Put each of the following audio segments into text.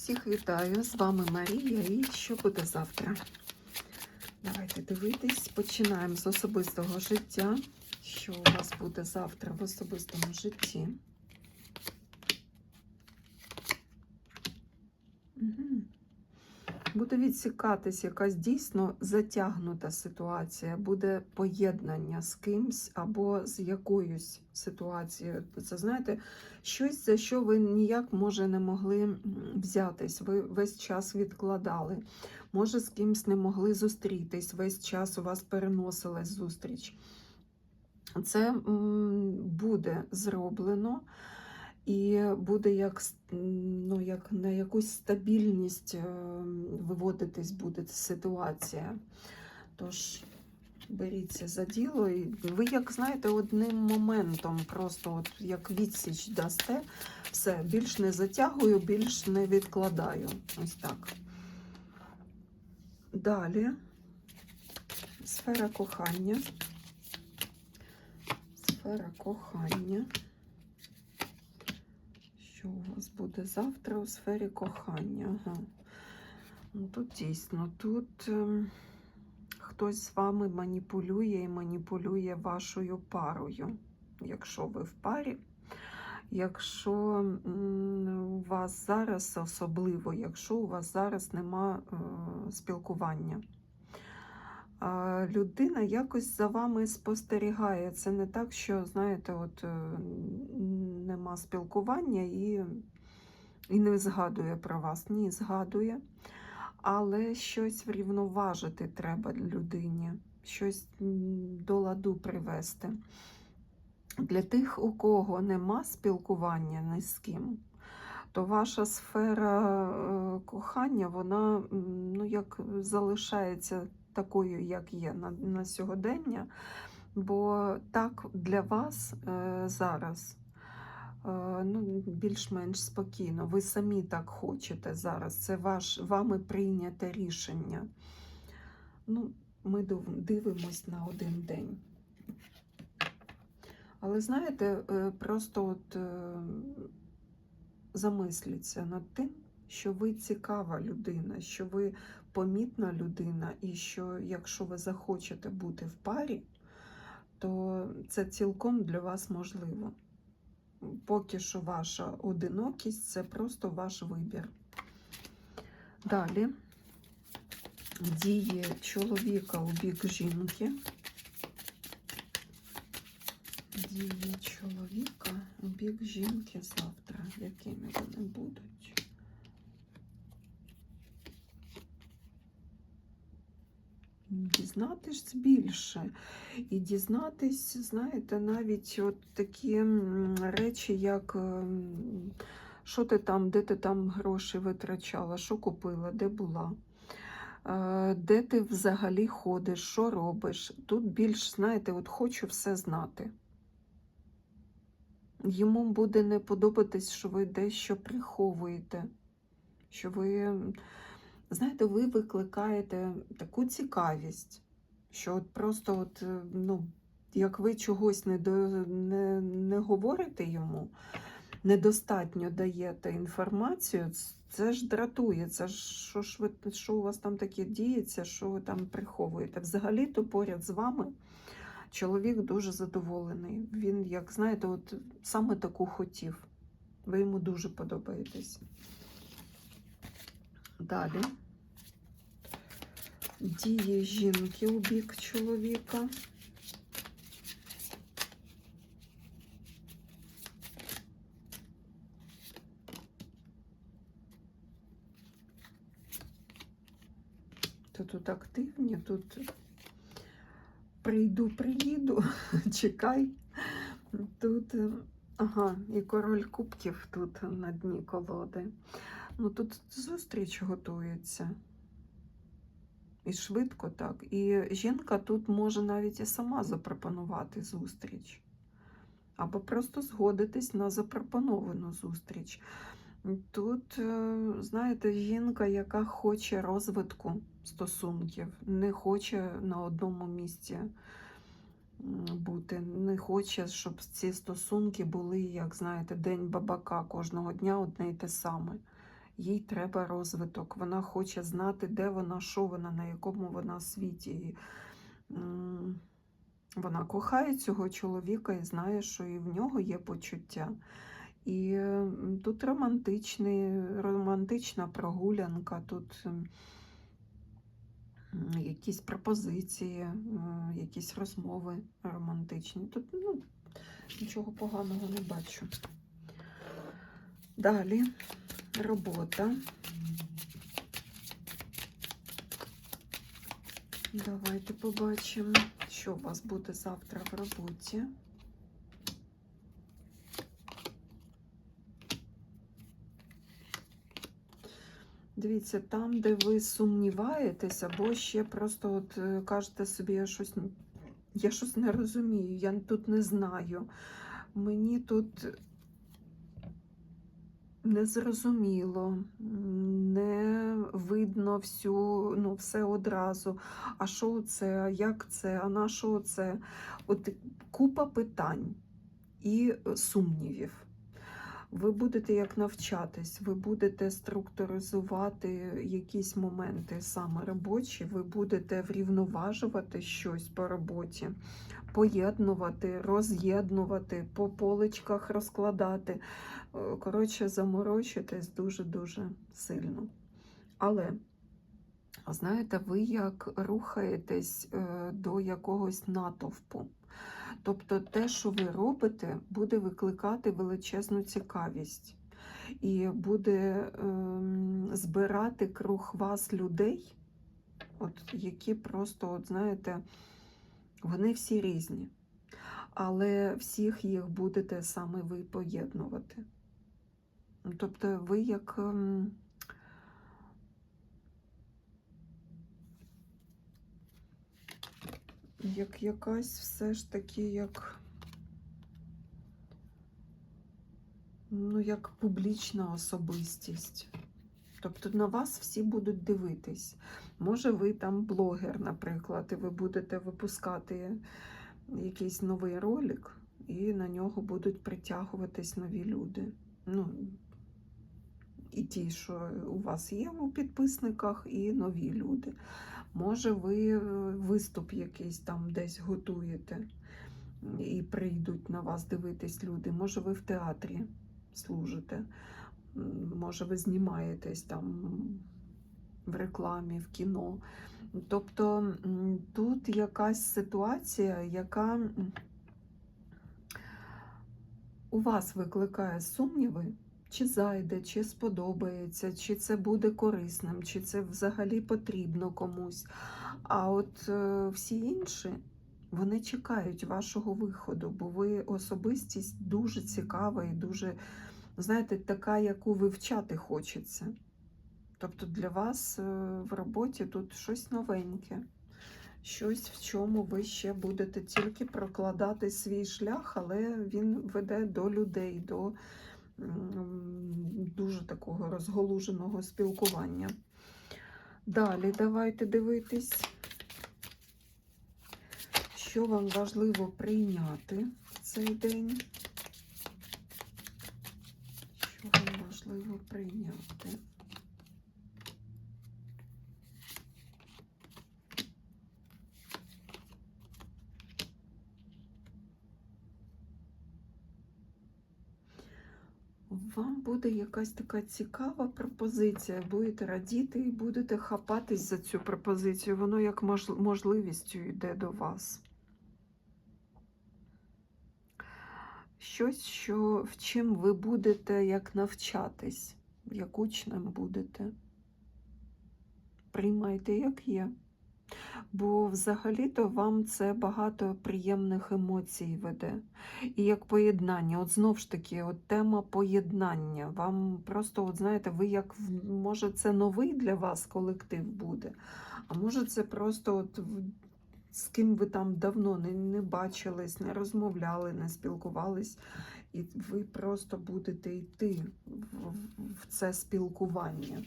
Всіх вітаю! З вами Марія і що буде завтра? Давайте дивитись. Починаємо з особистого життя. Що у вас буде завтра в особистому житті? Буде відсікатись якась дійсно затягнута ситуація, буде поєднання з кимсь або з якоюсь ситуацією. Це знаєте, щось, за що ви ніяк може не могли взятись. Ви весь час відкладали. Може, з кимсь не могли зустрітись, весь час у вас переносилась зустріч. Це буде зроблено і буде як, ну, як на якусь стабільність е, виводитись буде ситуація. Тож беріться за діло, і ви, як знаєте, одним моментом просто от як відсіч дасте, все, більш не затягую, більш не відкладаю. Ось так. Далі сфера кохання. Сфера кохання. Що у вас буде завтра у сфері кохання? Ага. Ну, тут дійсно, тут ем, хтось з вами маніпулює і маніпулює вашою парою, якщо ви в парі. Якщо у вас зараз, особливо, якщо у вас зараз нема е, спілкування. Людина якось за вами спостерігає. Це не так, що, знаєте, от е, нема спілкування і, і не згадує про вас. Ні, згадує. Але щось врівноважити треба людині, щось до ладу привести. Для тих, у кого нема спілкування ні з ким, то ваша сфера е, кохання, вона ну, як залишається такою, як є на, на сьогодення. Бо так для вас е, зараз е, ну, більш-менш спокійно. Ви самі так хочете зараз. Це ваш, вами прийняте рішення. Ну, ми див- дивимось на один день. Але знаєте, е, просто от е, замисліться над тим, що ви цікава людина, що ви помітна людина, і що якщо ви захочете бути в парі, то це цілком для вас можливо. Поки що ваша одинокість це просто ваш вибір. Далі дії чоловіка у бік жінки. Дії чоловіка у бік жінки завтра. Якими вони будуть? Дізнатись більше. І дізнатись, знаєте, навіть от такі речі, як ем, що ти там, де ти там гроші витрачала, що купила, де була. Е, Де ти взагалі ходиш, що робиш? Тут більш, знаєте, от хочу все знати. Йому буде не подобатись, що ви дещо приховуєте, що ви, знаєте, ви викликаєте таку цікавість, що от просто, от, е, ну, як ви чогось не, до, не, не говорите йому, недостатньо даєте інформацію, це ж дратує, це ж що ж ви, що у вас там таке діється, що ви там приховуєте. Взагалі-то поряд з вами чоловік дуже задоволений. Він, як знаєте, от саме таку хотів. Ви йому дуже подобаєтесь. Далі. Дії жінки у бік чоловіка. Тут активні, тут прийду, приїду, чекай. Тут, ага, і король кубків тут на дні колоди. Ну тут зустріч готується. І швидко так. І жінка тут може навіть і сама запропонувати зустріч. Або просто згодитись на запропоновану зустріч. Тут, е, знаєте, жінка, яка хоче розвитку стосунків, не хоче на одному місці бути, не хоче, щоб ці стосунки були, як знаєте, день бабака кожного дня одне й те саме. Їй треба розвиток. Вона хоче знати, де вона, що вона, на якому вона світі. І, вона кохає цього чоловіка і знає, що і в нього є почуття. І тут романтичний, романтична прогулянка, тут якісь пропозиції, якісь розмови романтичні. Тут ну, нічого поганого не бачу. Далі робота. Давайте побачимо, що у вас буде завтра в роботі. Дивіться, там, де ви сумніваєтесь, або ще просто от е, кажете собі, я щось, я щось не розумію, я тут не знаю. Мені тут незрозуміло, не видно всю, ну, все одразу. А що це, як це, а на що це? От купа питань і е, сумнівів. Ви будете як навчатись, ви будете структуризувати якісь моменти саме робочі, ви будете врівноважувати щось по роботі, поєднувати, роз'єднувати, по поличках розкладати. Е, Коротше, заморочитесь дуже-дуже сильно. Але, знаєте, ви як рухаєтесь е, до якогось натовпу. Тобто те, що ви робите, буде викликати величезну цікавість і буде ем, збирати круг вас людей, от, які просто, от, знаєте, вони всі різні, але всіх їх будете саме ви поєднувати. Тобто ви як. Як якась все ж таки як. Ну, як публічна особистість. Тобто на вас всі будуть дивитись. Може, ви там блогер, наприклад, і ви будете випускати якийсь новий ролик, і на нього будуть притягуватись нові люди. Ну, і ті, що у вас є у підписниках, і нові люди. Може, ви е, виступ якийсь там десь готуєте і прийдуть на вас дивитись люди. Може, ви в театрі служите, може, ви знімаєтесь там в рекламі, в кіно. Тобто тут якась ситуація, яка у вас викликає сумніви, чи зайде, чи сподобається, чи це буде корисним, чи це взагалі потрібно комусь. А от е, всі інші вони чекають вашого виходу, бо ви особистість дуже цікава і дуже, знаєте, така, яку вивчати хочеться. Тобто для вас е, в роботі тут щось новеньке, щось, в чому ви ще будете тільки прокладати свій шлях, але він веде до людей, до дуже такого розголуженого спілкування. Далі давайте дивитись, що вам важливо прийняти в цей день. Що вам важливо прийняти? Вам буде якась така цікава пропозиція. Будете радіти і будете хапатись за цю пропозицію. Воно як можливістю йде до вас. Щось, що, в чим ви будете як навчатись, як учнем будете. Приймайте, як є. Бо взагалі-то вам це багато приємних емоцій веде. І як поєднання, от знов ж таки, от тема поєднання. Вам просто, от знаєте, ви як може це новий для вас колектив буде, а може це просто от з ким ви там давно не, не бачились, не розмовляли, не спілкувались, і ви просто будете йти в- в це спілкування.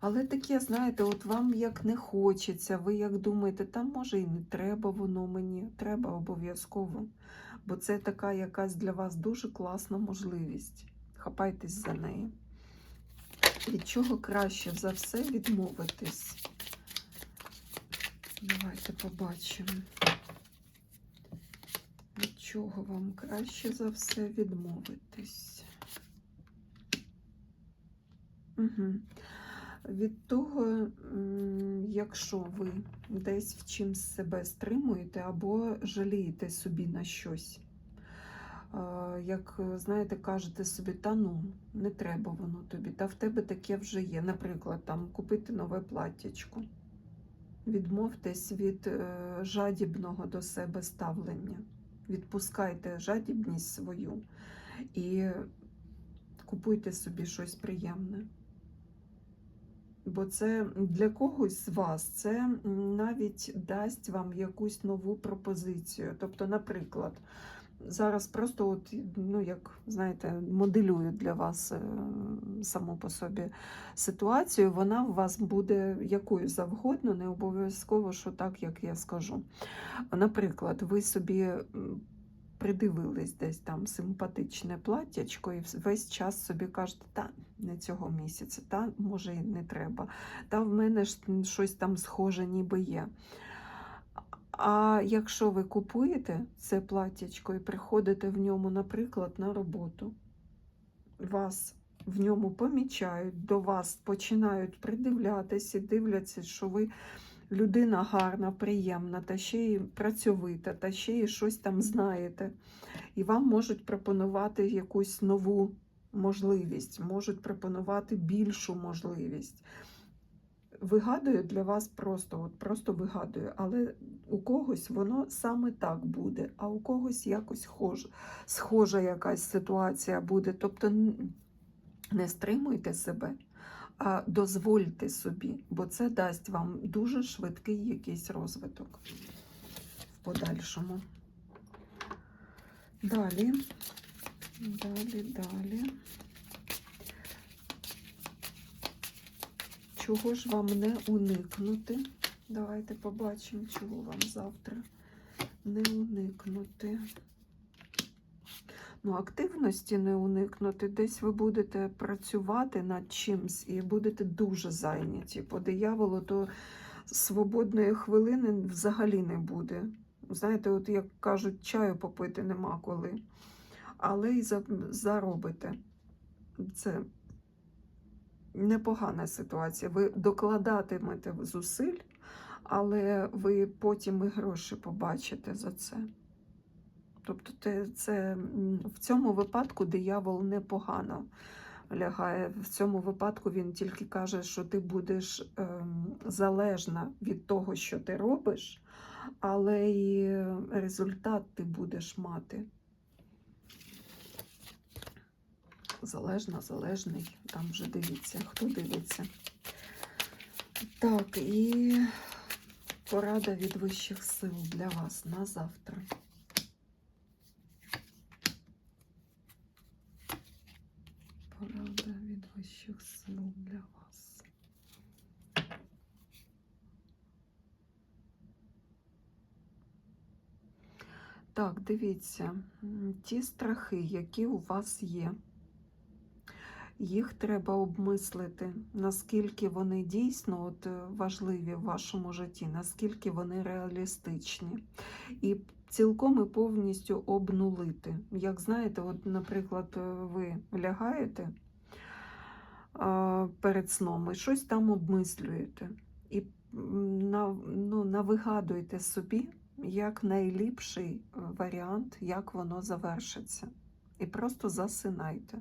Але таке, знаєте, от вам як не хочеться, ви як думаєте, там може і не треба воно мені, треба обов'язково. Бо це така якась для вас дуже класна можливість. Хапайтесь за неї. від чого краще за все відмовитись? Давайте побачимо. Від чого вам краще за все відмовитись? Угу. Від того, якщо ви десь в чимсь себе стримуєте або жалієте собі на щось. Як знаєте, кажете собі, та ну, не треба воно тобі, та в тебе таке вже є. Наприклад, там купити нове платтячко. Відмовтесь від е, жадібного до себе ставлення. Відпускайте жадібність свою і купуйте собі щось приємне. Бо це для когось з вас це навіть дасть вам якусь нову пропозицію. Тобто, наприклад, зараз просто, от, ну, як знаєте, моделюю для вас е, саму по собі ситуацію, вона у вас буде якою завгодно, не обов'язково, що так, як я скажу. Наприклад, ви собі придивились десь там симпатичне платтячко, і весь час собі кажете, та не цього місяця, та може і не треба, та в мене ж щось там схоже ніби є. А якщо ви купуєте це платтячко і приходите в ньому, наприклад, на роботу, вас в ньому помічають, до вас починають придивлятися, дивляться, що ви людина гарна, приємна, та ще й працьовита, та ще й щось там знаєте. І вам можуть пропонувати якусь нову можливість, можуть пропонувати більшу можливість. Вигадую для вас просто, от просто вигадую, але у когось воно саме так буде, а у когось якось хож, схожа якась ситуація буде. Тобто не стримуйте себе, а дозвольте собі, бо це дасть вам дуже швидкий якийсь розвиток в подальшому. Далі, далі, далі. Чого ж вам не уникнути? Давайте побачимо, чого вам завтра не уникнути. Ну, активності не уникнути. Десь ви будете працювати над чимсь і будете дуже зайняті. По дияволу, то свободної хвилини взагалі не буде. Знаєте, от як кажуть, чаю попити нема коли. Але й заробите. Це непогана ситуація. Ви докладатимете зусиль, але ви потім і гроші побачите за це. Тобто, те- це в цьому випадку диявол непогано лягає. В цьому випадку він тільки каже, що ти будеш ем, залежна від того, що ти робиш, але і результат ти будеш мати. Залежна, залежний. Там вже дивіться, хто дивиться. Так, і порада від вищих сил для вас на завтра. Порада від вищих сил для вас. Так, дивіться, ті страхи, які у вас є, їх треба обмислити, наскільки вони дійсно от, е, важливі в вашому житті, наскільки вони реалістичні. І цілком і повністю обнулити. Як знаєте, от, наприклад, е, ви лягаєте перед сном і щось там обмислюєте. І ну, навигадуйте собі як найліпший е, варіант, як воно завершиться. І просто засинайте.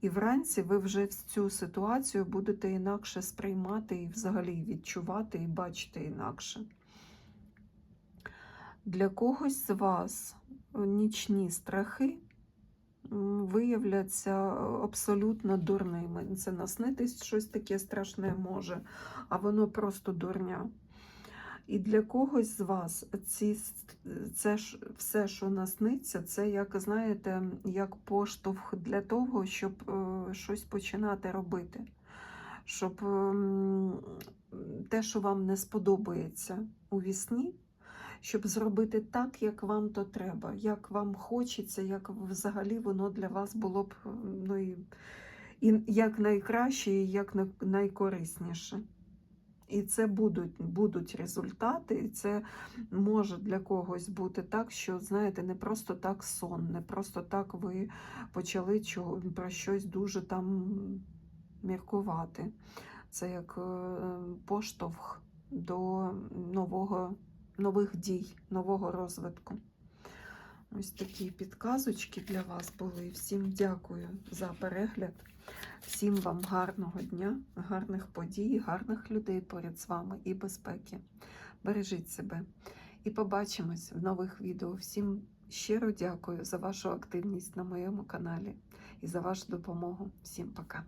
І вранці ви вже цю ситуацію будете інакше сприймати і взагалі відчувати і бачити інакше. Для когось з вас нічні страхи виявляться абсолютно дурними. Це наснитись щось таке страшне може, а воно просто дурня. І для когось з вас ці, це ж все, що насниться, це як знаєте, як поштовх для того, щоб е, щось починати робити. Щоб ем, те, що вам не сподобається у вісні, щоб зробити так, як вам то треба, як вам хочеться, як взагалі воно для вас було б ну, і, і як найкраще, і як най- найкорисніше. І це будуть, будуть результати, і це може для когось бути так, що, знаєте, не просто так сон, не просто так ви почали про щось дуже там міркувати. Це як е, поштовх до нового, нових дій, нового розвитку. Ось такі підказочки для вас були. Всім дякую за перегляд. Всім вам гарного дня, гарних подій, гарних людей поряд з вами і безпеки. Бережіть себе і побачимось в нових відео. Всім щиро дякую за вашу активність на моєму каналі і за вашу допомогу. Всім пока!